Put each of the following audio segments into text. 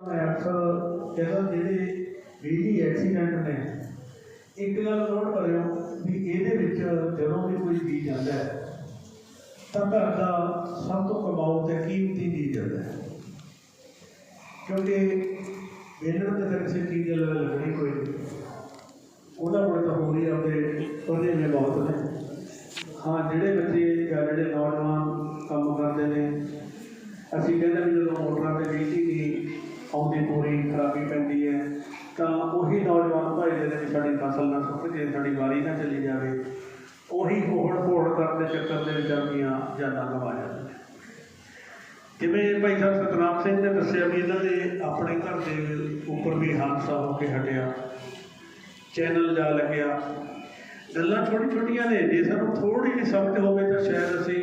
ਅਕਸਰ ਕਹਿੰਦਾ ਜਿਹੜੇ ਬਿਜਲੀ ਐਕਸੀਡੈਂਟ ਨੇ, ਇੱਕ ਗੱਲ ਨੋਟ ਕਰਿਓ ਵੀ ਇਹਦੇ ਵਿੱਚ ਜਦੋਂ ਵੀ ਕੋਈ ਚੀਜ਼ ਜਾਂਦਾ ਹੈ, ਤਾਂ ਘਰ ਦਾ ਸਭ ਤੋਂ ਕਮਾਊ ਤੇ ਕੀਮਤੀ ਚੀਜ਼ ਜਾਂਦਾ ਹੈ? ਕਿਉਂਕਿ ਵੇਲਣ ਤੇ ਤਾਂ ਕਿਸੇ ਚੀਜ਼ ਦੀ ਲੱਗਣੀ ਕੋਈ? ਨਹੀਂ ਉਹਨਾਂ ਕੋਲ ਤਾਂ ਹੋ ਰਹੀ ਆਪਦੇ ਉਹਦੇ ਨੇ ਬਹੁਤ ਨੇ। ਹਾਂ, ਜਿਹੜੇ ਬੱਚੇ ਜਾਂ ਜਿਹੜੇ ਨੌਜਵਾਨ ਕੰਮ ਕਰਦੇ ਨੇ, ਅਸੀਂ ਕਹਿੰਦੇ ਵੀ ਜਦੋਂ ਮੋਟਰਾਂ ਤੇ ਬਿਜਲੀ ਆਉਂਦੀ ਪੂਰੀ ਖਰਾਬੀ ਪੈਂਦੀ ਹੈ, ਤਾਂ ਉਹੀ ਨੌਜਵਾਨ ਭਾਈ ਦੇ ਵੀ ਸਾਡੀ ਫਸਲ ਨਾ ਸੁੱਕ ਜੇ, ਸਾਡੀ ਵਾਰੀ ਨਾ ਚਲੀ ਜਾਵੇ, ਉਹੀ ਹੋੜ ਹੋੜ ਕਰਨ ਦੇ ਚੱਕਰ ਦੇ ਵਿੱਚ ਆਪਣੀਆਂ ਜਾਨਾਂ ਗਵਾ ਜਾਂਦੇ ਜਿਵੇਂ ਭਾਈ ਸਾਹਿਬ ਸਤਨਾਮ ਸਿੰਘ ਨੇ ਦੱਸਿਆ ਵੀ ਇਹਨਾਂ ਦੇ ਆਪਣੇ ਘਰ ਦੇ ਉੱਪਰ ਵੀ ਹਾਦਸਾ ਹੋ ਕੇ ਹਟਿਆ, ਚੈਨਲ ਜਾ ਲੱਗਿਆ। ਗੱਲਾਂ ਛੋਟੀ ਛੋਟੀਆਂ ਨੇ, ਜੇ ਸਾਨੂੰ ਥੋੜੀ ਜਿਹੀ ਸਮਝ ਹੋਵੇ ਤਾਂ ਸ਼ਾਇਦ ਅਸੀਂ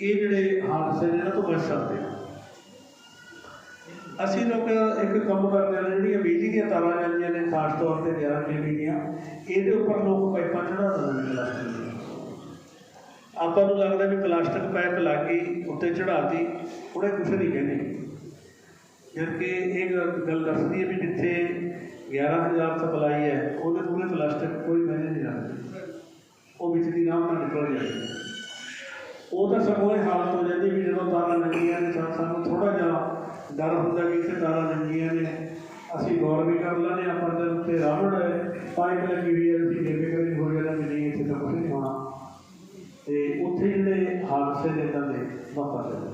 ਇਹ ਜਿਹੜੇ ਹਾਦਸੇ ਨੇ, ਇਹਨਾਂ ਤੋਂ ਬਚ ਸਕਦੇ ਹਾਂ। ਅਸੀਂ ਲੋਕ ਇੱਕ ਕੰਮ ਕਰਦੇ ਹਾਂ, ਜਿਹੜੀਆਂ ਬਿਜਲੀ ਦੀਆਂ ਤਾਰਾਂ ਜਾਂਦੀਆਂ ਨੇ, ਖਾਸ ਤੌਰ ਤੇ 11 ਕੇਵੀ ਦੀਆਂ, ਇਹਦੇ ਉੱਪਰ ਲੋਕ ਪਾਈਪਾਂ ਚੜਾ ਦਿੰਦੇ ਨੇ ਪਲਾਸਟਿਕ ਦੀਆਂ। ਆਪਾਂ ਨੂੰ ਲੱਗਦਾ ਵੀ ਪਲਾਸਟਿਕ ਪਾਈਪ ਲੱਗ ਗਈ ਉੱਤੇ ਚੜਾਤੀ ਉਹਨੇ ਕੁਛ ਨਹੀਂ ਕਹਿੰਦੇ। ਜਦ ਕਿ ਇਹ ਗੱਲ ਦੱਸਦੀ ਹੈ ਵੀ ਜਿੱਥੇ 11000 ਸਪਲਾਈ ਹੈ, ਉਹਦੇ ਪੂਰੇ ਪਲਾਸਟਿਕ ਕੋਈ ਮੈਨੇ ਨਹੀਂ ਰੱਖਦਾ ਉਹ ਵਿੱਚ ਦੀ ਨਾਮ ਨਾਲ ਨਿਕਲ ਜਾਂਦੀ ਉਹ ਤਾਂ ਸਗੋਂ ਇਹ ਹਾਲਤ ਹੋ ਜਾਂਦੀ ਵੀ ਜਦੋਂ ਤਾਰਾਂ ਲੱਗੀਆਂ ਨੇ ਤਾਂ ਸਾਨੂੰ ਥੋੜਾ ਜਿਹਾ ਡਰ ਹੁੰਦਾ ਕਿ ਇੱਥੇ ਤਾਰਾਂ ਲੱਗੀਆਂ ਨੇ। ਅਸੀਂ ਗੌਰ ਵੀ ਕਰ ਲੈਂਦੇ ਹਾਂ, ਪਰ ਜਦ ਉੱਤੇ ਰਾਵੜ ਪਾਈਪ ਲੱਗੀ ਹੋਈ ਹੈ ਅਸੀਂ ਬੇਫਿਕਰ ਹੋ ਜਾਂਦੇ ਵੀ ਨਹੀਂ, ਇੱਥੇ ਤਾਂ ਕੁਝ ਨਹੀਂ ਹੋਣਾ। ਤੇ ਉੱਥੇ ਜਿਹੜੇ ਹਾਦਸੇ ਨੇ ਤਾਂ ਦੇ ਵਾਪਰ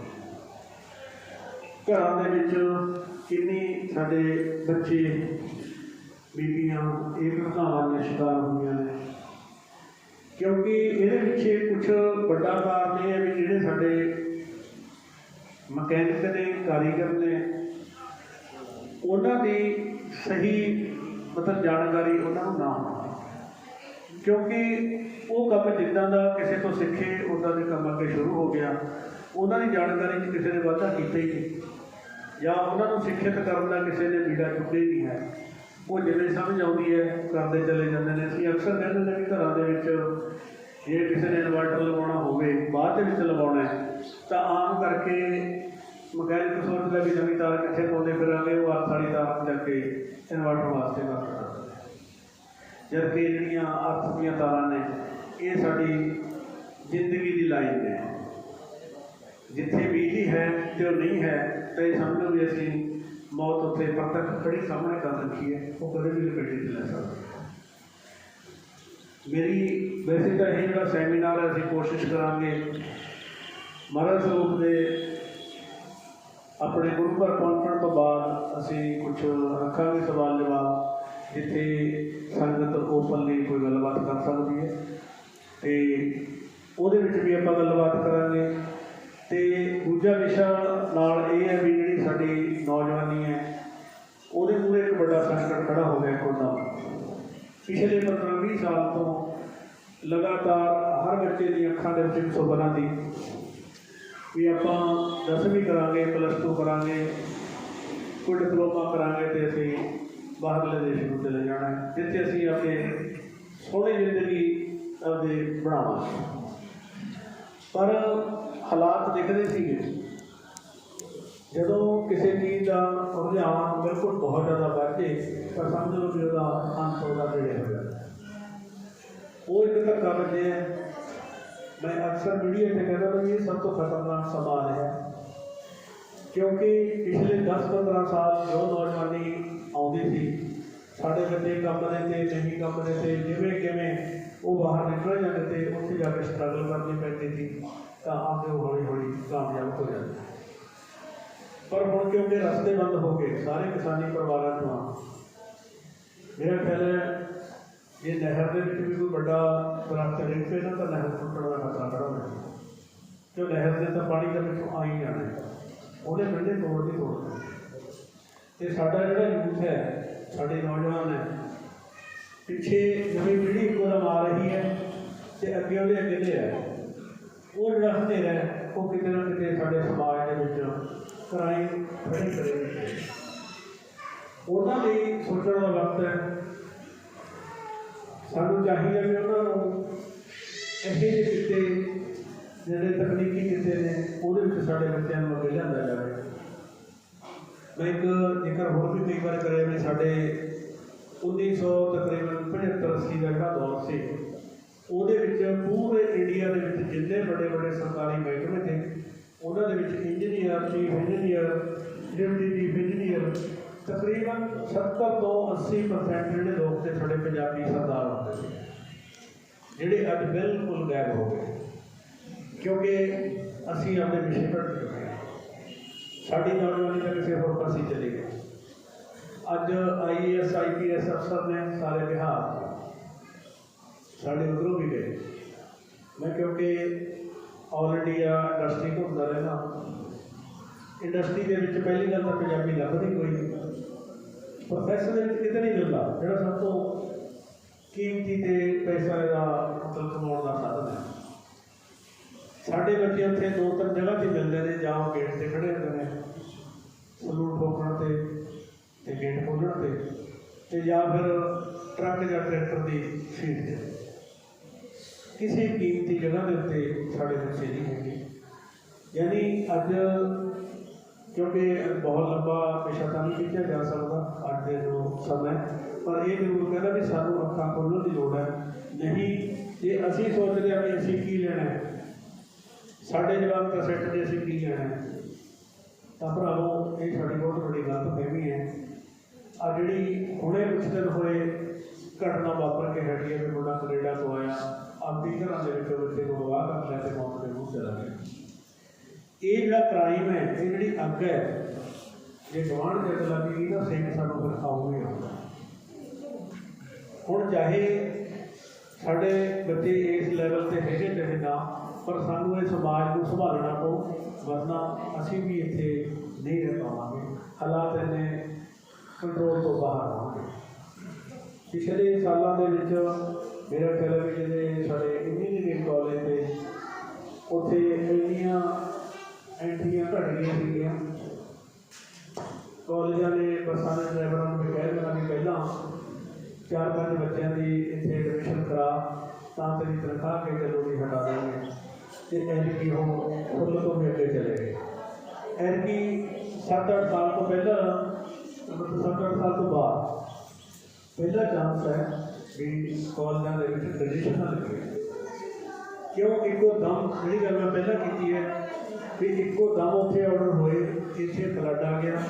ਘਰਾਂ ਦੇ ਵਿੱਚ ਕਿੰਨੀ ਸਾਡੇ ਬੱਚੇ, ਬੀਬੀਆਂ, ਇਹ ਘਟਨਾਵਾਂ ਦੇ ਸ਼ਿਕਾਰ ਹੁੰਦੀਆਂ ਨੇ। ਕਿਉਂਕਿ ਇਹਦੇ ਪਿੱਛੇ ਕੁਝ ਵੱਡਾ ਕਾਰਨ ਇਹ ਹੈ ਵੀ ਜਿਹੜੇ ਸਾਡੇ ਮਕੈਨਿਕ ਨੇ ਕਾਰੀਗਰ ਨੇ ਉਹਨਾਂ ਦੀ ਸਹੀ ਮਤਲਬ ਜਾਣਕਾਰੀ ਉਹਨਾਂ ਨੂੰ ਨਾ ਹੋਣੀ ਕਿਉਂਕਿ ਉਹ ਕੰਮ ਜਿੱਦਾਂ ਦਾ ਕਿਸੇ ਤੋਂ ਸਿੱਖੇ, ਉਦਾਂ ਦੇ ਕੰਮ ਅੱਗੇ ਸ਼ੁਰੂ ਹੋ ਗਿਆ। ਉਹਨਾਂ ਦੀ ਜਾਣਕਾਰੀ 'ਚ ਕਿਸੇ ਨੇ ਵਾਧਾ ਕੀਤਾ ਹੀ ਨਹੀਂ। ਜਾਂ ਉਹਨਾਂ ਨੂੰ ਸਿੱਖਿਅਤ ਕਰਨ ਦਾ ਕਿਸੇ ਨੇ ਬੀੜਾ ਚੁੱਕਿਆ ਨਹੀਂ ਹੈ। ਉਹ ਜਿਵੇਂ ਸਮਝ ਆਉਂਦੀ ਹੈ, ਕਰਦੇ ਚਲੇ ਜਾਂਦੇ ਨੇ। ਅਸੀਂ ਅਕਸਰ ਕਹਿੰਦੇ ਨੇ ਕਿ ਘਰਾਂ ਦੇ ਵਿੱਚ ਜੇ ਕਿਸੇ ਨੇ ਇਨਵਰਟਰ ਲਗਾਉਣਾ ਹੋਵੇ, ਬਾਅਦ ਦੇ ਵਿੱਚ ਲਗਾਉਣਾ ਹੈ। ਤਾਂ ਆਮ ਕਰਕੇ ਮਕੈਨਿਕ ਸੋਚਦਾ ਵੀ ਨਵੀਂ ਤਾਰ ਕਿੱਥੇ ਪਾਉਂਦੇ ਫਿਰਾਂਗੇ ਉਹ ਹੱਥ ਵਾਲੀ ਤਾਰ ਜਾ ਕੇ ਇਨਵਰਟਰ ਵਾਸਤੇ ਵਰਤਦਾ ਜਦ ਕਿ ਜਿਹੜੀਆਂ ਅਰਥ ਦੀਆਂ ਤਾਰਾਂ ਨੇ, ਇਹ ਸਾਡੀ ਜ਼ਿੰਦਗੀ ਦੀ ਲਾਈਨ ਹੈ ਜਿੱਥੇ ਬਿਜਲੀ ਹੈ ਤੇ ਉਹ ਨਹੀਂ ਹੈ, ਤਾਂ ਇਹ ਸਮਝੋ ਵੀ ਅਸੀਂ ਮੌਤ ਉੱਤੇ ਪ੍ਰਤੱਖ ਖੜੀ ਸਾਹਮਣੇ ਕਰ ਰੱਖੀ ਹੈ, ਉਹ ਕਦੇ ਵੀ ਲਪੇਟੇ ਨਹੀਂ ਲੈ ਸਕਦਾ। ਮੇਰੀ ਵੈਸੇ ਤਾਂ ਇਹ ਜਿਹੜਾ ਸੈਮੀਨਾਰ ਹੈ, ਅਸੀਂ ਕੋਸ਼ਿਸ਼ ਕਰਾਂਗੇ ਮਹਾਰਾਜ ਸਰੂਪ ਦੇ ਆਪਣੇ ਗੁਰੂ ਘਰ ਪਹੁੰਚਣ ਤੋਂ ਬਾਅਦ ਅਸੀਂ ਕੁਝ ਰੱਖਾਂਗੇ ਸਵਾਲ ਜਵਾਬ, ਜਿੱਥੇ ਸੰਗਤ ਓਪਨਲੀ ਕੋਈ ਗੱਲਬਾਤ ਕਰ ਸਕਦੀ ਹੈ। ਤੇ ਉਹਦੇ ਵਿੱਚ ਵੀ ਆਪਾਂ ਗੱਲਬਾਤ ਕਰਾਂਗੇ। ਤੇ ਦੂਜਾ ਵਿਸ਼ਾ ਨਾਲ ਇਹ ਹੈ ਵੀ ਜਿਹੜੀ ਸਾਡੀ ਨੌਜਵਾਨੀ ਹੈ, ਉਹਦੇ ਮੂਹਰੇ ਇੱਕ ਵੱਡਾ ਸੰਕਟ ਖੜਾ ਹੋ ਗਿਆ ਕੋਦਾ ਪਿਛਲੇ 15-20 ਸਾਲ ਤੋਂ ਲਗਾਤਾਰ ਹਰ ਬੱਚੇ ਦੀਆਂ ਅੱਖਾਂ ਦੇ ਵਿੱਚ ਇੱਕ ਸੁਪਨਾ ਦੀ ਵੀ ਆਪਾਂ ਦਸਵੀਂ ਕਰਾਂਗੇ ਪਲੱਸ 2 ਕਰਾਂਗੇ, ਕੋਈ ਡਿਪਲੋਮਾ ਕਰਾਂਗੇ ਤੇ ਅਸੀਂ ਬਾਹਰਲੇ ਦੇਸ਼ ਨੂੰ ਚਲੇ ਜਾਣਾ ਜਿੱਥੇ ਅਸੀਂ ਆਪਣੇ ਸੋਹਣੀ ਜ਼ਿੰਦਗੀ ਆਪਦੇ ਬਣਾਵਾਂਗੇ। ਪਰ ਹਾਲਾਤ ਦਿਖਦੇ ਸੀਗੇ। ਜਦੋਂ ਕਿਸੇ ਚੀਜ਼ ਦਾ ਰੁਝਾਨ ਬਿਲਕੁਲ ਬਹੁਤ ਜ਼ਿਆਦਾ ਵੱਧ ਜੇ, ਤਾਂ ਸਮਝ ਲਓ ਕਿ ਉਹਦਾ ਅੰਤ ਉਹਦਾ ਨੇੜੇ ਹੋ ਜਾਂਦਾ। ਉਹ ਇੱਕ ਧੱਕਾ ਵੱਜਿਆ ਹੈ। ਮੈਂ ਅਕਸਰ ਮੀਡੀਆ ਤੇ ਕਹਿੰਦਾ ਵੀ ਇਹ ਸਭ ਤੋਂ ਖਤਰਨਾਕ ਸਮਾਂ ਹੈ ਕਿਉਂਕਿ ਪਿਛਲੇ 10-15 ਸਾਲ ਜੋ ਨੌਜਵਾਨੀ ਆਉਂਦੀ ਸੀ, ਸਾਡੇ ਬੱਚੇ ਕੰਮ ਦੇ ਤੇ ਨਹੀਂ ਕੰਮ ਦੇ ਤੇ, ਜਿਵੇਂ ਕਿਵੇਂ ਉਹ ਬਾਹਰ ਨਿਕਲ ਜਾਂਦੇ ਤੇ ਉੱਥੇ ਜਾ ਕੇ ਸਟਰਗਲ ਕਰਨੀ ਪੈਂਦੀ ਸੀ, ਤਾਂ ਆਪੇ ਉਹ ਹੌਲੀ ਹੌਲੀ ਕਾਮਯਾਬ ਹੋ ਜਾਂਦੇ ਪਰ ਹੁਣ ਕਿਉਂਕਿ ਰਸਤੇ ਬੰਦ ਹੋ ਗਏ, ਸਾਰੇ ਕਿਸਾਨੀ ਪਰਿਵਾਰਾਂ ਨੂੰ ਮੇਰਾ ਖਿਆਲ ਹੈ ਜੇ ਨਹਿਰ ਦੇ ਵਿੱਚ ਵੀ ਕੋਈ ਵੱਡਾ ਦਰਖਤ ਡਿੱਗ ਪਏ ਨਾ ਤਾਂ ਨਹਿਰ ਟੁੱਟਣ ਦਾ ਖਤਰਾ ਖੜਾ ਹੋ ਜਾਂਦਾ ਕਿਉਂ ਨਹਿਰ ਦੇ ਤਾਂ ਪਾਣੀ ਦੇ ਵਿੱਚੋਂ ਆ ਹੀ ਜਾਣਾ ਉਹਦੇ ਉਹਨੇ ਬੰਦੇ ਤੋੜ ਨਹੀਂ ਤੋੜਦੇ ਤੇ ਸਾਡਾ ਜਿਹੜਾ ਯੂਥ ਹੈ, ਸਾਡੇ ਨੌਜਵਾਨ ਹੈ, ਪਿੱਛੇ ਨਵੀਂ ਪੀੜ੍ਹੀ ਇੱਕੋ ਆ ਰਹੀ ਹੈ ਤੇ ਅੱਗੇ ਉਹਦੇ ਅੱਗੇ ਹੈ। ਉਹ ਜਿਹੜਾ ਹਨੇਰਾ ਉਹ ਕਿਤੇ ਨਾ ਕਿਤੇ ਸਾਡੇ ਸਮਾਜ ਦੇ ਵਿੱਚ ਕਰਾਈ ਖੜੀ ਕਰੇਗੀ ਉਹਨਾਂ ਲਈ ਸੋਚਣ ਦਾ ਵਕਤ ਹੈ ਸਾਨੂੰ ਚਾਹੀਦਾ ਵੀ ਉਹਨਾਂ ਨੂੰ ਇਹੋ ਜਿਹੇ ਕਿੱਤੇ, ਜਿਹੜੇ ਤਕਨੀਕੀ ਕਿੱਤੇ ਨੇ, ਉਹਦੇ ਵਿੱਚ ਸਾਡੇ ਬੱਚਿਆਂ ਨੂੰ ਅੱਗੇ ਲਿਆਂਦਾ ਜਾਵੇ। ਮੈਂ ਇੱਕ ਜ਼ਿਕਰ ਹੋਰ ਵੀ ਕਈ ਵਾਰ ਕਰਿਆ ਵੀ ਸਾਡੇ 1900 ਤਕਰੀਬਨ 75 80 ਦਾ ਜਿਹੜਾ ਦੌਰ ਸੀ, ਉਹਦੇ ਵਿੱਚ ਪੂਰੇ ਇੰਡੀਆ ਦੇ ਵਿੱਚ ਜਿੰਨੇ ਵੱਡੇ ਵੱਡੇ ਸਰਕਾਰੀ ਮਹਿਕਮੇ ਸੀ ਉਹਨਾਂ ਦੇ ਵਿੱਚ engineer, chief engineer, deputy chief engineer ਤਕਰੀਬਨ 70 ਤੋਂ 80% ਜਿਹੜੇ ਲੋਕ ਤੇ ਸਾਡੇ ਪੰਜਾਬੀ ਸਰਦਾਰ ਹੁੰਦੇ ਸੀ, ਜਿਹੜੇ ਅੱਜ ਬਿਲਕੁਲ ਗਾਇਬ ਹੋ ਗਏ। ਕਿਉਂਕਿ ਅਸੀਂ ਆਪਣੇ ਵਿਸ਼ੇ ਪਰ ਚੁੱਕੇ ਹਾਂ ਸਾਡੀ ਨੌਜਵਾਨੀ ਤਾਂ ਕਿਸੇ ਹੋਰ ਪਾਸੇ ਚਲੀ ਗਈ ਅੱਜ ਆਈਏਐਸ ਆਈਪੀਐਸ ਅਫਸਰ ਨੇ ਸਾਰੇ ਬਿਹਾਰ ਸਾਡੇ ਉਧਰੋਂ ਵੀ ਗਏ। ਮੈਂ ਕਿਉਂਕਿ ਆਲ ਇੰਡੀਆ ਇੰਡਸਟਰੀ ਘੁੰਮਦਾ ਰਹਿਣਾ ਇੰਡਸਟਰੀ ਦੇ ਵਿੱਚ ਪਹਿਲੀ ਗੱਲ ਤਾਂ ਪੰਜਾਬੀ ਲੱਭਦੀ ਕੋਈ ਨਹੀਂ। ਪ੍ਰੋਫੈਸਰ ਦੇ ਵਿੱਚ ਕਿਤੇ ਨਹੀਂ ਮਿਲਦਾ। ਜਿਹੜਾ ਸਭ ਤੋਂ ਕੀਮਤੀ ਤੇ ਪੈਸਾ ਦਾ ਮਤਲਬ ਕਮਾਉਣ ਦਾ ਸਾਧਨ ਹੈ। ਸਾਡੇ ਬੱਚੇ ਉੱਥੇ ਦੋ ਤਿੰਨ ਜਗ੍ਹਾ ਤੇ ਮਿਲਦੇ ਨੇ, ਜਾਂ ਉਹ ਗੇਟ ਤੇ ਖੜੇ ਹੁੰਦੇ ਨੇ। ਸਲੂਟ ਠੋਕਣ ਤੇ ਤੇ ਗੇਟ ਖੋਲਣ ਤੇ ਤੇ ਜਾਂ ਫਿਰ ਟਰੱਕ ਜਾਂ ਟਰੈਕਟਰ ਦੀ ਸੀਟ ਤੇ। ਕਿਸੇ ਕੀਮਤੀ ਜਗ੍ਹਾ ਦੇ ਉੱਤੇ ਸਾਡੇ ਬੱਚੇ ਨਹੀਂ ਹੈਗੇ। ਯਾਨੀ ਅੱਜ ਕਿਉਂਕਿ ਬਹੁਤ ਲੰਬਾ ਪੇਸ਼ਾ ਤਾਂ ਨਹੀਂ ਖਿੱਚਿਆ ਜਾ ਸਕਦਾ ਅੱਜ ਦੇ ਜੋ ਸਮਾਂ। ਹੈ। ਪਰ ਇਹ ਜ਼ਰੂਰ ਕਹਿੰਦਾ ਵੀ ਸਾਨੂੰ ਅੱਖਾਂ ਖੋਲ੍ਹਣ ਦੀ ਲੋੜ ਹੈ। ਨਹੀਂ, ਜੇ ਅਸੀਂ ਸੋਚਦੇ ਹਾਂ ਵੀ ਅਸੀਂ ਕੀ ਲੈਣਾ ਹੈ, ਸਾਡੇ ਜਵਾਬ ਤਾਂ ਸੈੱਟ ਦੇ ਅਸੀਂ ਕੀ ਲੈਣਾ ਹੈ, ਤਾਂ ਭਰਾਵੋ, ਇਹ ਸਾਡੀ ਬਹੁਤ ਵੱਡੀ ਗਲਤ ਫਹਿਮੀ ਹੈ। ਆ ਜਿਹੜੀ ਹੁਣੇ ਕੁਛ ਦਿਨ ਹੋਏ ਘਟਨਾ ਵਾਪਰ ਕੇ ਹਟੀ ਹੈ, ਵੀ ਮੁੰਡਾ ਕੈਨੇਡਾ ਤੋਂ ਆਇਆ। ਆਪਣੀ ਘਰਾਂ ਦੇ ਵਿੱਚ ਬੱਚੇ ਨੂੰ ਅਗਵਾ ਕਰ ਲਿਆ ਤੇ ਮੌਤ ਦੇ ਮੂੰਹ ਚਲਾ ਗਿਆ। ਇਹ ਜਿਹੜਾ ਕ੍ਰਾਈਮ ਹੈ, ਇਹ ਜਿਹੜੀ ਅੱਗ ਹੈ, ਜੇ ਗਵਾਂਢ ਜੱਟ ਲੱਗੀ ਨਾ ਸਿੰਘ ਸਾਨੂੰ ਫਿਰ ਆਉਗੇ ਹੁਣ ਚਾਹੇ ਸਾਡੇ ਬੱਚੇ ਇਸ ਲੈਵਲ ਤੇ ਹੈਗੇ ਚਾਹੇ ਨਾ, ਪਰ ਸਾਨੂੰ ਇਹ ਸਮਾਜ ਨੂੰ ਸੰਭਾਲਣਾ ਪਊ, ਵਰਨਾ ਅਸੀਂ ਵੀ ਇੱਥੇ ਨਹੀਂ ਰਹਿ ਪਾਵਾਂਗੇ। ਹਾਲਾਤ ਇੰਨੇ ਕੰਟਰੋਲ ਤੋਂ ਬਾਹਰ ਆਵਾਂਗੇ ਪਿਛਲੇ ਸਾਲਾਂ ਦੇ ਵਿੱਚ ਮੇਰਾ ਖਿਆਲ ਹੈ ਜਿਹੜੇ ਸਾਡੇ ਇੰਜੀਨੀਅਰਿੰਗ ਕਾਲਜ ਤੇ ਉੱਥੇ ਇੰਨੀਆਂ ਐਂਟਰੀਆਂ ਘਟ ਗਈਆਂ ਸੀਗੀਆਂ ਕਾਲਜਾਂ ਦੇ ਬੱਸਾਂ ਦੇ ਡਰਾਈਵਰਾਂ ਨੂੰ ਵੀ ਕਹਿ ਦੇਣਾ ਵੀ ਪਹਿਲਾਂ ਚਾਰ ਪੰਜ ਬੱਚਿਆਂ ਦੀ ਇੱਥੇ ਐਡਮਿਸ਼ਨ ਕਰਾ, ਤਾਂ ਤੇਰੀ ਤਨਖਾਹ ਕੇ ਚਲੋ ਵੀ ਹਟਾ ਦੇਣਗੇ। ਤੇ ਐਨਕੀ ਉਹ ਫੁੱਲ ਤੋਂ ਵੀ ਅੱਗੇ ਚਲੇ ਗਏ। ਐਨਕੀ 7-8 ਸਾਲ ਤੋਂ ਪਹਿਲਾਂ, ਮਤਲਬ 7-8 ਸਾਲ ਤੋਂ ਬਾਅਦ, ਪਹਿਲਾ ਚਾਂਸ ਹੈ ਵੀ ਕਾਲਜਾਂ ਦੇ ਵਿੱਚ ਟ੍ਰੈਡੀਸ਼ਨਲ ਲੱਗੇ ਕਿਉਂ? ਇੱਕੋ ਦਮ ਜਿਹੜੀ ਗੱਲ ਮੈਂ ਪਹਿਲਾਂ ਕੀਤੀ ਹੈ ਵੀ ਇੱਕੋ ਦਮ ਉੱਥੇ ਆਰਡਰ ਹੋਏ, ਇੱਥੇ ਫਲੱਡ ਆ ਗਿਆ,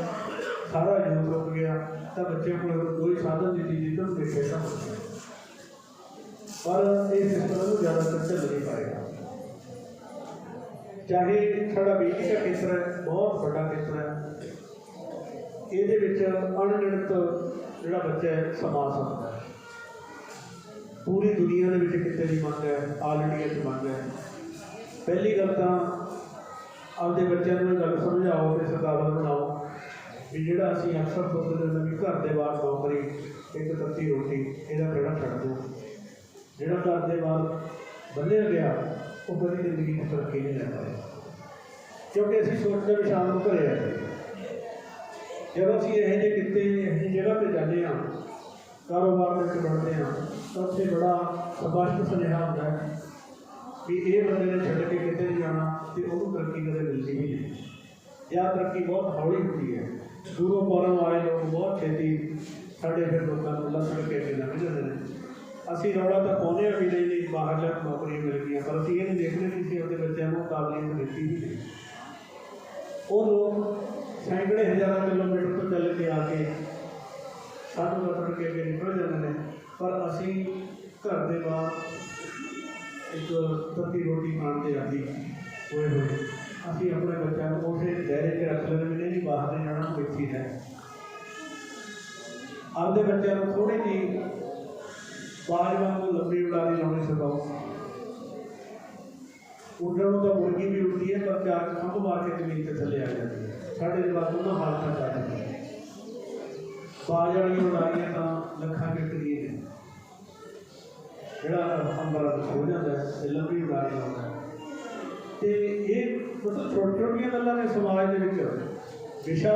ਸਾਰਾ ਜੂਸ ਰੁਕ ਗਿਆ, ਤਾਂ ਬੱਚਿਆਂ ਕੋਲ ਕੋਈ ਸਾਧਨ ਨਹੀਂ ਸੀ ਜਿੱਦਾਂ ਦੇਖੇ ਤਾਂ ਪਰ ਇਹ ਸਿਸਟਮ ਨੂੰ ਜ਼ਿਆਦਾ ਚੱਲ ਨਹੀਂ ਪਾਏਗਾ। ਚਾਹੇ ਸਾਡਾ ਬਿਜਲੀ ਦਾ ਖੇਤਰ ਹੈ, ਬਹੁਤ ਵੱਡਾ ਖੇਤਰ ਹੈ, ਇਹਦੇ ਵਿੱਚ ਅਣਗਿਣਤ ਜਿਹੜਾ ਬੱਚਾ ਹੈ, ਸਮਾ ਸਕਦਾ ਹੈ। ਪੂਰੀ ਦੁਨੀਆ ਦੇ ਵਿੱਚ ਕਿਤੇ ਦੀ ਮੰਗ ਹੈ, ਆਲ ਇੰਡੀਆ 'ਚ ਮੰਗ ਹੈ। ਪਹਿਲੀ ਗੱਲ ਤਾਂ ਆਪਦੇ ਬੱਚਿਆਂ ਨੂੰ ਇਹ ਗੱਲ ਸਮਝਾਓ ਤੇ ਸਰਕਾਰਾਂ ਬਣਾਓ ਵੀ ਜਿਹੜਾ ਅਸੀਂ ਅਕਸਰ ਸੋਚਦੇ ਹਾਂ ਵੀ ਘਰ ਦੇ ਬਾਹਰ ਨੌਕਰੀ, ਇੱਕ ਤੱਤੀ ਰੋਟੀ, ਇਹਦਾ ਕਿਹੜਾ ਛੱਡ ਦਿਓ ਜਿਹੜਾ ਘਰ ਦੇ ਬਾਹਰ ਬੰਨਿਆ ਗਿਆ, ਉਹ ਕਦੀ ਜ਼ਿੰਦਗੀ ਦੀ ਤਰੱਕੀ ਨਹੀਂ ਲੈ ਪਾਇਆ ਕਿਉਂਕਿ ਅਸੀਂ ਸੋਚਦੇ ਵੀ ਸ਼ਾਮ ਨੂੰ ਘਰੇ ਆ ਜਦੋਂ ਅਸੀਂ ਇਹੋ ਜਿਹੇ ਕਿਤੇ, ਇਹੋ ਜਿਹੀ ਜਗ੍ਹਾ ਤੇ ਜਾਂਦੇ ਹਾਂ, ਕਾਰੋਬਾਰ ਦੇ ਵਿੱਚ ਬਣਦੇ ਹਾਂ, ਤਾਂ ਉੱਥੇ ਬੜਾ ਸਪਸ਼ਟ ਸੁਨੇਹਾ ਹੁੰਦਾ ਹੈ ਵੀ ਇਹ ਬੰਦੇ ਨੇ ਛੱਡ ਕੇ ਕਿਤੇ ਨਹੀਂ ਜਾਣਾ ਤੇ ਉਹਨੂੰ ਤਰੱਕੀ ਕਦੇ ਮਿਲਦੀ ਹੀ। ਨਹੀਂ ਜਾਂ ਤਰੱਕੀ ਬਹੁਤ ਹੌਲੀ ਹੁੰਦੀ ਹੈ। ਦੂਰੋਂ ਪਰੋਂ ਆਏ ਲੋਕ ਬਹੁਤ ਛੇਤੀ ਸਾਡੇ ਫਿਰ ਲੋਕਾਂ ਨੂੰ ਲੱਗ ਕੇ ਅੱਗੇ ਲੰਘ ਜਾਂਦੇ ਨੇ। ਅਸੀਂ ਰੌਲਾ ਤਾਂ ਪਾਉਂਦੇ ਹਾਂ ਵੀ ਨਹੀਂ ਨਹੀਂ, ਬਾਹਰ ਜਾ ਕੇ ਨੌਕਰੀਆਂ ਮਿਲ ਗਈਆਂ, ਪਰ ਅਸੀਂ ਇਹ ਨਹੀਂ ਦੇਖਦੇ ਕਿ ਅਸੀਂ ਆਪਣੇ ਬੱਚਿਆਂ ਨੂੰ ਕਾਬਲੀਅਤ ਦਿੱਤੀ ਹੀ। ਨਹੀਂ ਉਹ ਲੋਕ ਸੈਂਕੜੇ ਹਜ਼ਾਰਾਂ ਕਿਲੋਮੀਟਰ ਤੋਂ ਚੱਲ ਕੇ ਆ ਕੇ ਸਾਨੂੰ ਲੱਗ ਕੇ ਅੱਗੇ ਨਿਕਲ ਜਾਂਦੇ ਨੇ, ਪਰ ਅਸੀਂ ਘਰ ਦੇ ਬਾਹਰ ਇੱਕ ਤੱਤੀ ਰੋਟੀ ਖਾਣ ਤੇ ਆਦੀ ਹੋਏ ਹੋਏ। ਅਸੀਂ ਆਪਣੇ ਬੱਚਿਆਂ ਨੂੰ ਉਸੇ ਦਾਇਰੇ 'ਚ ਰੱਖ ਲੈਂਦੇ ਨੇ ਨਹੀਂ ਬਾਹਰ ਨਹੀਂ ਜਾਣਾ ਇੱਥੇ ਹੀ। ਹੈ ਆਪਦੇ ਬੱਚਿਆਂ ਨੂੰ ਥੋੜੀ ਜਿਹੀ ਬਾਜ ਵਾਂਗੂ ਲੰਬੀ ਉਡਾਰੀ ਲਾਉਣੀ ਸਿਖਾਓ। ਉੱਡਣ ਨੂੰ ਤਾਂ ਮੁਰਗੀ ਵੀ ਉੱਡਦੀ ਹੈ, ਪਰ ਚਾਰ ਖੰਭ ਮਾਰ ਕੇ ਜ਼ਮੀਨ ਤੇ ਥੱਲੇ ਆ ਜਾਂਦੀ ਹੈ। ਸਾਡੇ ਜਵਾਕ ਉਹਨਾਂ ਹਾਲਤਾਂ ਚ ਆ ਜਾਂਦੇ ਨੇ ਬਾਜ ਵਾਲੀਆਂ ਉਡਾਰੀਆਂ ਤਾਂ ਲੱਖਾਂ ਕਿੱਟ ਗਈ ਨੇ ਜਿਹੜਾ ਅੰਬਰਾਂ ਹੋ ਜਾਂਦਾ ਹੈ ਤੇ ਲੰਬੀ ਉਡਾਰੀ ਲਾਉਂਦਾ ਹੈ। ਤੇ ਇਹ ਮਤਲਬ ਛੋਟੀਆਂ ਗੱਲਾਂ ਨੇ ਸਮਾਜ ਦੇ ਵਿੱਚ। ਵਿਸ਼ਾ,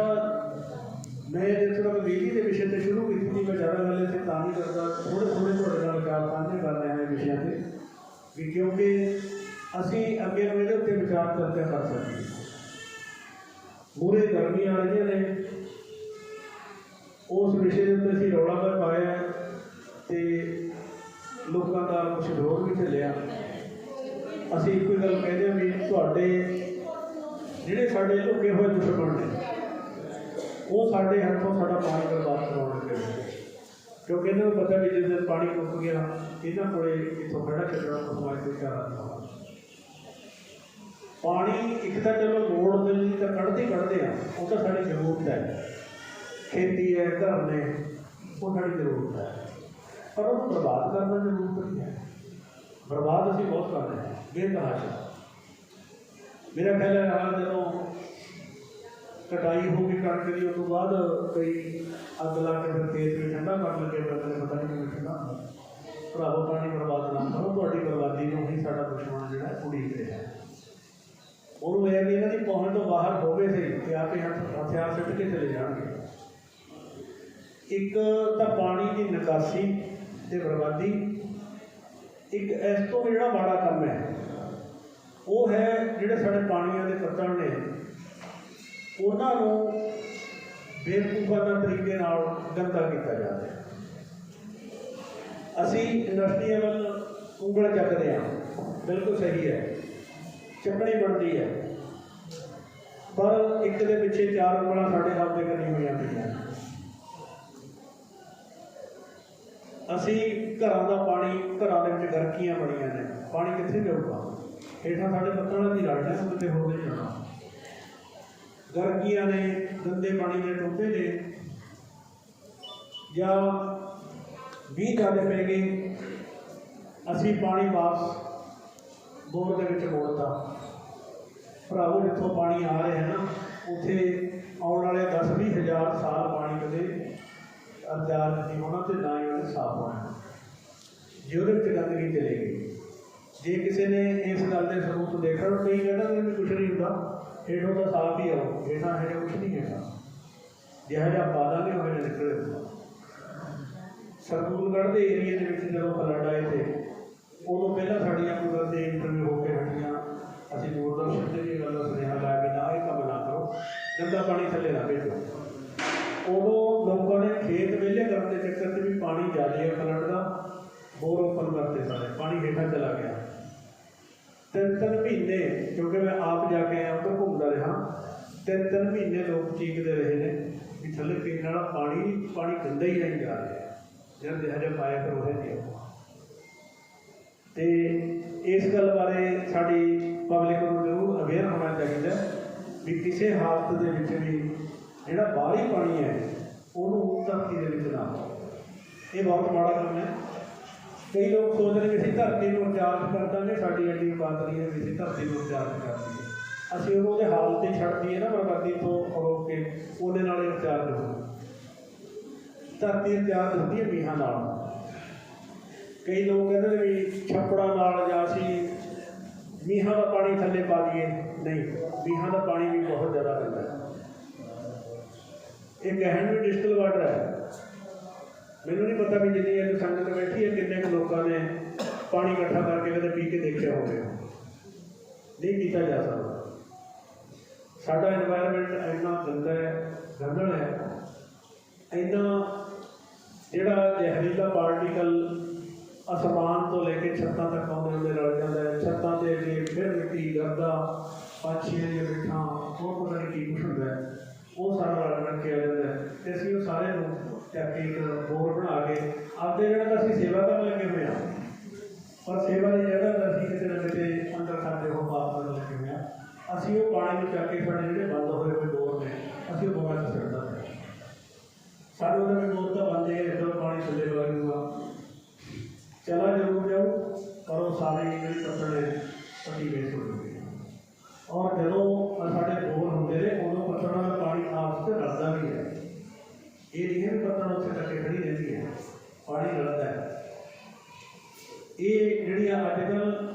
ਮੈਂ ਜਿਸ ਤਰ੍ਹਾਂ ਬਿਜਲੀ ਦੇ ਵਿਸ਼ੇ ਤੇ ਸ਼ੁਰੂ ਕੀਤੀ ਸੀ, ਮੈਂ ਜ਼ਿਆਦਾ ਗੱਲ ਇੱਥੇ ਤਾਂ ਨਹੀਂ ਕਰਦਾ। ਥੋੜੇ ਥੋੜੇ ਤੁਹਾਡੇ ਨਾਲ ਗੱਲ ਸਾਂਝੇ ਕਰ ਰਹੇ ਹਾਂ ਇਹ ਵਿਸ਼ਿਆਂ ਤੇ। ਵੀ ਕਿਉਂਕਿ ਅਸੀਂ ਅੱਗੇ ਨੂੰ ਇਹਦੇ ਉੱਤੇ ਵਿਚਾਰ ਚਰਚਾ ਕਰ ਸਕੀਏ ਮੂਰੇ ਗਰਮੀ ਆ ਰਹੀਆਂ ਨੇ। ਉਸ ਵਿਸ਼ੇ ਦੇ ਉੱਤੇ ਅਸੀਂ ਰੌਲਾ ਪਰ ਪਾਇਆ ਲੋਕਾਂ ਦਾ ਵੀ ਚੱਲਿਆ ਅਸੀਂ ਇੱਕੋ ਹੀ ਗੱਲ ਕਹਿੰਦੇ ਹਾਂ ਵੀ ਤੁਹਾਡੇ ਜਿਹੜੇ ਸਾਡੇ ਲੁਕੇ ਹੋਏ ਦੁਸ਼ਮਣ ਨੇ, ਉਹ ਸਾਡੇ ਹੱਥੋਂ ਸਾਡਾ ਪਾਣੀ ਬਰਬਾਦ ਕਰਾਉਣ ਲੱਗੇ ਕਿਉਂਕਿ ਇਹਨਾਂ ਨੂੰ ਪਤਾ ਵੀ ਜਿਸ ਦਿਨ ਪਾਣੀ ਮੁੱਕ ਗਿਆ, ਇਹਨਾਂ ਕੋਲੇ ਇੱਥੋਂ ਖੜਾ ਛੱਡਣਾ ਕੋਈ ਕੋਈ ਚਾਰਾ ਪਾਣੀ ਇੱਕ ਤਾਂ ਚਲੋ ਲੋੜ ਦੇ ਲਈ ਤਾਂ ਕੱਢਦੇ ਕੱਢਦੇ ਆ, ਉਹ ਤਾਂ ਸਾਡੀ ਜ਼ਰੂਰਤ ਹੈ। ਖੇਤੀ ਹੈ ਘਰ ਨੇ ਉਹ ਸਾਡੀ ਜ਼ਰੂਰਤ ਹੈ। ਪਰ ਉਹਨੂੰ ਬਰਬਾਦ ਕਰਨਾ ਜ਼ਰੂਰਤ ਨਹੀਂ ਹੈ। ਬਰਬਾਦ ਅਸੀਂ ਬਹੁਤ ਕਰ ਰਹੇ ਹਾਂ। ਬੇਤਹਾਸ਼ਾ ਮੇਰਾ ਖਿਆਲ ਹੈ ਆਹ ਜਦੋਂ ਕਟਾਈ ਹੋ ਗਈ ਕਣਕ ਦੀ, ਉਸ ਤੋਂ ਬਾਅਦ ਕਈ ਅੱਗ ਲਾ ਕੇ ਫਿਰ ਖੇਤ ਵੀ ਠੰਡਾ ਕਰਨ ਲੱਗੇ ਬਦਲੇ ਪਤਾ ਨਹੀਂ ਕਿਵੇਂ ਠੰਡਾ ਹੁੰਦਾ। ਭਰਾਵੋ, ਪਾਣੀ ਬਰਬਾਦ ਨਾ ਕਰੋ, ਤੁਹਾਡੀ ਬਰਬਾਦੀ ਨੂੰ ਹੀ ਸਾਡਾ ਦੁਸ਼ਮਣ ਜਿਹੜਾ ਉਡੀਕ ਰਿਹਾ ਹੈ। ਉਹਨੂੰ ਇਹ ਹੈ ਵੀ ਇਹਨਾਂ ਦੀ ਪਹੁੰਚ ਤੋਂ ਬਾਹਰ ਹੋਵੇ ਸਹੀ ਕਿ ਆਪੇ ਹੱਥ ਹਥਿਆਰ ਸਿੱਟ ਕੇ ਚਲੇ ਜਾਣਗੇ। ਇੱਕ ਤਾਂ ਪਾਣੀ ਦੀ ਨਿਕਾਸੀ ਤੇ ਬਰਬਾਦੀ, ਇੱਕ ਇਸ ਤੋਂ ਵੀ ਜਿਹੜਾ ਮਾੜਾ ਕੰਮ ਹੈ, ਉਹ ਹੈ ਜਿਹੜੇ ਸਾਡੇ ਪਾਣੀਆਂ ਦੇ ਪੱਤਣ ਨੇ, ਉਹਨਾਂ ਨੂੰ ਬੇਵਕੂਫਾਨਾ ਤਰੀਕੇ ਨਾਲ ਗੰਦਾ ਕੀਤਾ ਜਾ ਰਿਹਾ ਅਸੀਂ ਇੰਡਸਟਰੀ ਵੱਲ ਉਂਗਲ ਚੱਕਦੇ ਹਾਂ, ਬਿਲਕੁਲ ਸਹੀ ਹੈ, ਚੱਕਣੀ ਬਣਦੀ ਹੈ, ਪਰ ਇੱਕ ਦੇ ਪਿੱਛੇ ਚਾਰ ਉਂਗਲਾਂ ਸਾਡੇ ਹੱਥ ਦੇ ਕਰਨੀ ਹੋਈਆਂ ਪਈਆਂ ਅਸੀਂ ਘਰਾਂ ਦਾ ਪਾਣੀ, ਘਰਾਂ ਦੇ ਵਿੱਚ ਗਰਕੀਆਂ ਬਣੀਆਂ ਨੇ। ਪਾਣੀ ਕਿੱਥੇ ਜਾਊਗਾ? ਹੇਠਾਂ ਸਾਡੇ ਪੱਤਰਾਂ ਦੀ ਲੜਨਾ ਉਹ ਕਿਤੇ ਹੋ ਨਹੀਂ ਜਾਣਾ। ਗਰਕੀਆਂ ਨੇ ਗੰਦੇ ਪਾਣੀ ਦੇ ਟੋਟੇ ਨੇ ਜਾਂ ਵੀ ਜ਼ਿਆਦਾ ਪੈ ਗਏ, ਅਸੀਂ ਪਾਣੀ ਵਾਪਸ ਬੋਰ ਦੇ ਵਿੱਚ ਮੋੜਤਾ। ਭਰਾਵੋ, ਜਿੱਥੋਂ ਪਾਣੀ ਆ ਰਿਹਾ ਹੈ ਨਾ, ਉੱਥੇ ਆਉਣ ਵਾਲੇ 10-20 ਹਜ਼ਾਰ ਸਾਲ ਪਾਣੀ ਕਦੇ ਅਰਦਾਰ ਨਹੀਂ ਹੋਣਾ ਤੇ ਨਾ ਹੀ ਉਹਨੇ ਸਾਫ਼ ਹੋਣਾ ਜੇ ਉਹਦੇ ਵਿੱਚ ਗੰਦਗੀ ਚਲੇ ਗਈ ਜੇ ਕਿਸੇ ਨੇ ਇਸ ਗੱਲ ਦੇ ਸਬੂਤ ਦੇਖਣ ਕਈ ਕਹਿੰਦਾ ਵੀ ਕੁਝ ਨਹੀਂ ਹੁੰਦਾ ਹੇਠੋਂ ਤਾਂ ਸਾਫ਼ ਹੀ ਆਉ ਹੇਠਾਂ ਹੇਠ ਕੁਝ ਨਹੀਂ ਹੈਗਾ ਜਿਹੜਾ ਜਿਹਾ ਪਾਦਾਂਗੇ ਹੋਏ ਨੇ ਨਿਕਲੇ ਸਰਦੂਲਗੜ੍ਹ ਦੇ ਏਰੀਏ ਦੇ ਵਿੱਚ ਜਦੋਂ ਫਲੱਡ ਆਏ ਤੇ ਉਦੋਂ ਪਹਿਲਾਂ ਸਾਡੀਆਂ ਕੋਈ ਦੇ ਇੰਟਰਵਿਊ ਹੋ ਕੇ ਹਟੀਆਂ ਅਸੀਂ ਦੂਰਦਰਸ਼ਨ ਤੇ ਵੀ ਇਹ ਗੱਲ ਦਾ ਸੁਨੇਹਾ ਲਾਇਆ ਵੀ ਨਾ ਇਹ ਕੰਮ ਨਾ ਕਰੋ ਗੰਦਾ ਪਾਣੀ ਥੱਲੇ ਨਾ ਭੇਜੋ ਉਦੋਂ ਲੋਕਾਂ ਨੇ ਖੇਤ ਵਿਹਲੇ ਕਰਨ ਦੇ ਚੱਕਰ 'ਚ ਵੀ ਪਾਣੀ ਜ਼ਿਆਦਾ ਹੈ ਫਲੱਡ ਦਾ ਬੋਰ ਓਪਨ ਕਰਤੇ ਸਾਰੇ ਪਾਣੀ ਹੇਠਾਂ ਚਲਾ ਗਿਆ ਤਿੰਨ ਤਿੰਨ ਮਹੀਨੇ ਕਿਉਂਕਿ ਮੈਂ ਆਪ ਜਾ ਕੇ ਆਇਆ ਉੱਧਰ ਘੁੰਮਦਾ ਰਿਹਾ ਤਿੰਨ ਤਿੰਨ ਮਹੀਨੇ ਲੋਕ ਚੀਕਦੇ ਰਹੇ ਨੇ ਵੀ ਥੱਲੇ ਪੀਣ ਵਾਲਾ ਪਾਣੀ ਪਾਣੀ ਗੰਦਾ ਹੀ ਨਹੀਂ ਜਾ ਰਿਹਾ ਜਦ ਦੇ ਹਜੇ ਪਾਇਆ ਫਿਰ ਉਹ ਨਹੀਂ ਤੇ ਇਸ ਗੱਲ ਬਾਰੇ ਸਾਡੀ ਪਬਲਿਕ ਨੂੰ ਜ਼ਰੂਰ ਅਵੇਅਰ ਹੋਣਾ ਚਾਹੀਦਾ ਵੀ ਕਿਸੇ ਹਾਲਤ ਦੇ ਵਿੱਚ ਵੀ ਜਿਹੜਾ ਬਾਹਰੀ ਪਾਣੀ ਹੈ, ਉਹਨੂੰ ਧਰਤੀ ਦੇ ਵਿੱਚ ਨਾ ਪਾਓ। ਇਹ ਬਹੁਤ ਮਾੜਾ ਕੰਮ ਹੈ। ਕਈ ਲੋਕ ਸੋਚਦੇ ਨੇ ਵੀ ਅਸੀਂ ਧਰਤੀ ਨੂੰ ਚਾਰਜ ਕਰ ਦਾਂਗੇ, ਸਾਡੀ ਐਡੀ ਬਾਤ ਨਹੀਂ ਹੈ ਵੀ ਅਸੀਂ ਧਰਤੀ ਨੂੰ ਚਾਰਜ ਕਰ ਦਈਏ। ਅਸੀਂ ਉਹਦੇ ਹਾਲ ਤੇ ਛੱਡ ਦਈਏ ਨਾ, ਬਰਬਾਦੀ ਤੋਂ ਰੋਕ ਕੇ ਉਹਦੇ ਨਾਲ ਇਹ ਚਾਰਜ ਧਰਤੀ ਤਿਆਰ ਹੁੰਦੀ ਹੈ ਬੀਹਾਂ ਨਾਲ। ਕਈ ਲੋਕ ਕਹਿੰਦੇ ਨੇ ਵੀ ਛੱਪੜਾਂ ਨਾਲ ਜਾਂ ਅਸੀਂ ਬੀਹਾਂ ਦਾ ਪਾਣੀ ਥੱਲੇ ਪਾ ਦਈਏ। ਨਹੀਂ ਬੀਹਾਂ ਦਾ ਪਾਣੀ ਵੀ ਬਹੁਤ ਜ਼ਿਆਦਾ ਪੈਂਦਾ ਇਹ ਗਹਿਣ ਵੀ ਡਿਜੀਟਲ ਵਾਟਰ ਹੈ। ਮੈਨੂੰ ਨਹੀਂ ਪਤਾ ਵੀ ਜਿੰਨੀ ਇੱਕ ਸੰਗਤ ਬੈਠੀ ਹੈ, ਕਿੰਨੇ ਕੁ ਲੋਕਾਂ ਨੇ ਪਾਣੀ ਇਕੱਠਾ ਕਰਕੇ ਕਦੇ ਪੀ ਕੇ ਦੇਖਿਆ ਹੋਵੇ। ਨਹੀਂ ਕੀਤਾ ਜਾ ਸਕਦਾ। ਸਾਡਾ এনवायरमेंट ਇੰਨਾ ਗੰਦਾ ਹੈ, ਗੰਦਲ ਹੈ। ਇੰਨਾ ਅਸਮਾਨ ਤੋਂ ਲੈ ਕੇ ਛੱਤਾਂ ਤੱਕ ਆਉਂਦੇ ਹੁੰਦੇ ਰਲ ਜਾਂਦਾ ਹੈ। ਛੱਤਾਂ ਤੇ ਅੱਗੇ ਫਿਰ ਮਿੱਟੀ, ਗਰਦਾ, ਪੰਛੀਆਂ ਦੀਆਂ ਬਿੱਠਾਂ ਉਹ ਪਤਾ ਨਹੀਂ ਕੀ ਕੁਛ ਹੁੰਦਾ ਹੈ। ਉਹ ਸਾਰਾ ਰਲ ਰੱਖ ਕੇ ਆ ਜਾਂਦਾ ਹੈ। ਤੇ ਅਸੀਂ ਉਹ ਸਾਰੇ ਨੂੰ ਚੱਕ ਕੇ ਇੱਕ ਬੋਰ ਬਣਾ ਕੇ ਆਪਦੇ ਜਿਹੜਾ ਤਾਂ ਅਸੀਂ ਸੇਵਾ ਕਰਨ ਲੱਗੇ ਹੋਏ ਹਾਂ, ਪਰ ਸੇਵਾ ਦੀ ਜਗ੍ਹਾ ਤਾਂ ਅਸੀਂ ਕਿਤੇ ਨਾ ਕਿਤੇ ਅੰਦਰ ਖਾਤੇ ਹੋ ਪਾਪ ਕਰਨ ਲੱਗੇ ਹੋਏ ਹਾਂ। ਅਸੀਂ ਉਹ ਪਾਣੀ ਨੂੰ ਚੱਕ ਕੇ ਸਾਡੇ ਜਿਹੜੇ ਬੰਦ ਹੋਏ ਹੋਏ ਬੋਰ ਨੇ, ਅਸੀਂ ਉਹ ਬੋਰਾਂ 'ਚ ਸਿੱਟ ਦਿੰਦੇ ਹਾਂ। ਸਾਡੇ ਤਾਂ ਬੰਦੇ ਜਦੋਂ ਪਾਣੀ ਥੱਲੇ ਲੱਗੂਗਾ चला जरूर जाओ पर ਉਹ ਸਾਰੇ ਜਿਹੜੇ ਪੱਤਲੇ ਪੱਟੀ ਵੇਸ ਹੋ ਜਾਂਦੇ ਔਰ ਜਦੋਂ ਸਾਡੇ ਬੋਰ ਹੁੰਦੇ ਨੇ, ਉਦੋਂ ਪੱਤਣਾ ਦਾ ਪਾਣੀ ਆਪਸ ਵਿੱਚ ਰਲਦਾ ਵੀ ਹੈ। ਇਹ ਨਹੀਂ ਹੈ ਪੱਤਣਾ ਉੱਥੇ ਟੱਕੇ ਖੜੀ ਰਹਿੰਦੀ ਹੈ। ਪਾਣੀ ਰਲਦਾ ਹੈ। ਇਹ ਜਿਹੜੀਆਂ ਅੱਜ ਕੱਲ੍ਹ